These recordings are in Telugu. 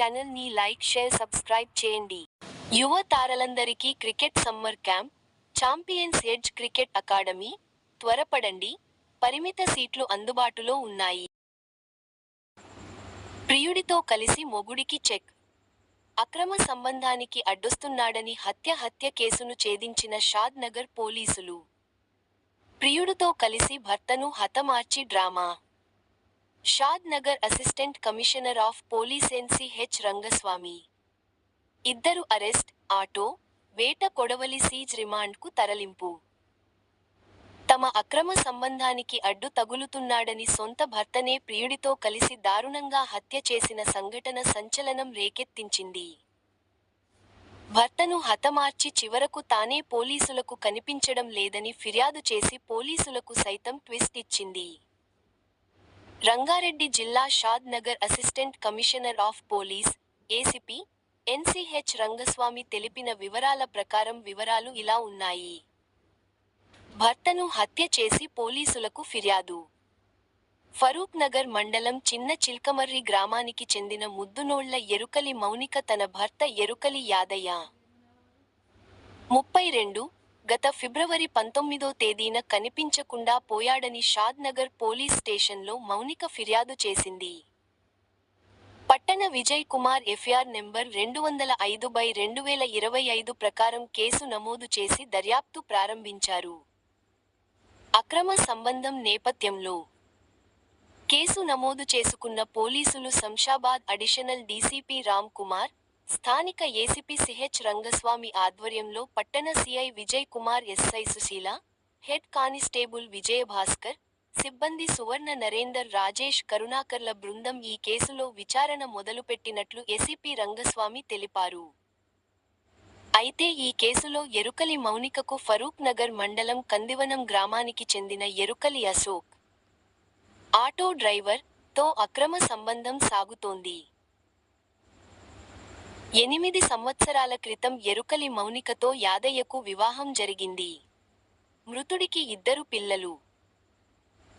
ఛానల్ని లైక్ షేర్ సబ్స్క్రైబ్ చేయండి. యువ తారలందరికీ cricket summer camp champions edge cricket academy త్వరపడండి. పరిమిత సీట్లు అందుబాటులో ఉన్నాయి. ప్రియుడితో కలిసి మొగుడికి చెక్. అక్రమ సంబంధానికి అడ్డొస్తున్నాడని హత్య హత్య కేసును ఛేదించిన షాద్ నగర్ పోలీసులు. ప్రియుడితో కలిసి భర్తను హతమార్చి drama. Shadnagar assistant commissioner of police N C H Rangaswamy. ఇద్దరు అరెస్ట్ ఆటో వేట కొడవలి సీజ్ రిమాండ్కు తరలింపు. తమ అక్రమ సంబంధానికి అడ్డు తగులుతున్నాడని సొంత భర్తనే ప్రియుడితో కలిసి దారుణంగా హత్య చేసిన సంఘటన సంచలనం రేకెత్తించింది. భర్తను హతమార్చి చివరకు తానే పోలీసులకు కనిపించడం లేదని ఫిర్యాదు చేసి పోలీసులకు సైతం ట్విస్ట్ ఇచ్చింది. రంగారెడ్డి జిల్లా Shadnagar assistant commissioner of police ACP N C H Rangaswamy తెలిపిన వివరాల ప్రకారం వివరాలు ఇలా ఉన్నాయి. భర్తను హత్య చేసి పోలీసులకు ఫిర్యాదు. ఫరూక్ నగర్ మండలం చిన్న చిల్కమర్రి గ్రామానికి చెందిన ముద్దునోళ్ళ ఎరుకలి మౌనిక తన భర్త ఎరుకలి యాదయ్య. ముప్పై రెండు గత ఫిబ్రవరి పంతొమ్మిదో తేదీన కనిపించకుండా పోయాడని షాద్ నగర్ పోలీస్ స్టేషన్లో మౌనిక ఫిర్యాదు చేసింది. పట్టణ విజయ్ కుమార్ ఎఫ్ఆర్ నెంబర్ రెండు వందల ఐదు బై రెండు వేల ఇరవై ఐదు ప్రకారం కేసు నమోదు చేసి దర్యాప్తు ప్రారంభించారు. అక్రమ సంబంధం నేపథ్యంలో కేసు నమోదు చేసుకున్న పోలీసులు శంషాబాద్ అడిషనల్ డీసీపీ రామ్ కుమార్ స్థానిక ఏసీపీ సిహెచ్ రంగస్వామి ఆధ్వర్యంలో పట్టణ CI Vijay Kumar SI Sushila head constable Vijayabhaskar సిబ్బంది సువర్ణ నరేందర్ రాజేష్ కరుణాకర్ల బృందం ఈ కేసులో విచారణ మొదలుపెట్టినట్లు ఎసిపి రంగస్వామి తెలిపారు. అయితే ఈ కేసులో ఎరుకలి మౌనికకు ఫరూక్ నగర్ మండలం కందివనం గ్రామానికి చెందిన ఎరుకలి అశోక్. ఆటో డ్రైవర్తో అక్రమ సంబంధం సాగుతోంది. ఎనిమిది సంవత్సరాల క్రితం ఎరుకలి మౌనికతో యాదయ్యకు వివాహం జరిగింది. మృతుడికి ఇద్దరు పిల్లలు.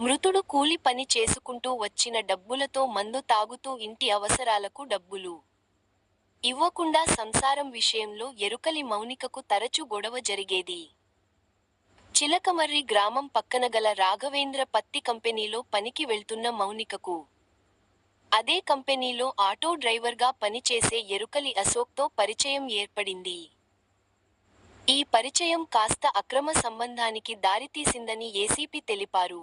మృతుడు కూలి పని చేసుకుంటూ వచ్చిన డబ్బులతో మందు తాగుతూ ఇంటి అవసరాలకు డబ్బులు. ఇవ్వకుండా సంసారం విషయంలో ఎరుకలి మౌనికకు తరచు గొడవ జరిగేది. చిలకమర్రి గ్రామం పక్కన గల రాఘవేంద్ర పత్తి కంపెనీలో పనికి వెళ్తున్న మౌనికకు అదే కంపెనీలో ఆటో డ్రైవర్గా పనిచేసే ఎరుకలి అశోక్తో పరిచయం ఏర్పడింది. ఈ పరిచయం కాస్త అక్రమ సంబంధానికి దారితీసిందని ఏసీపీ తెలిపారు.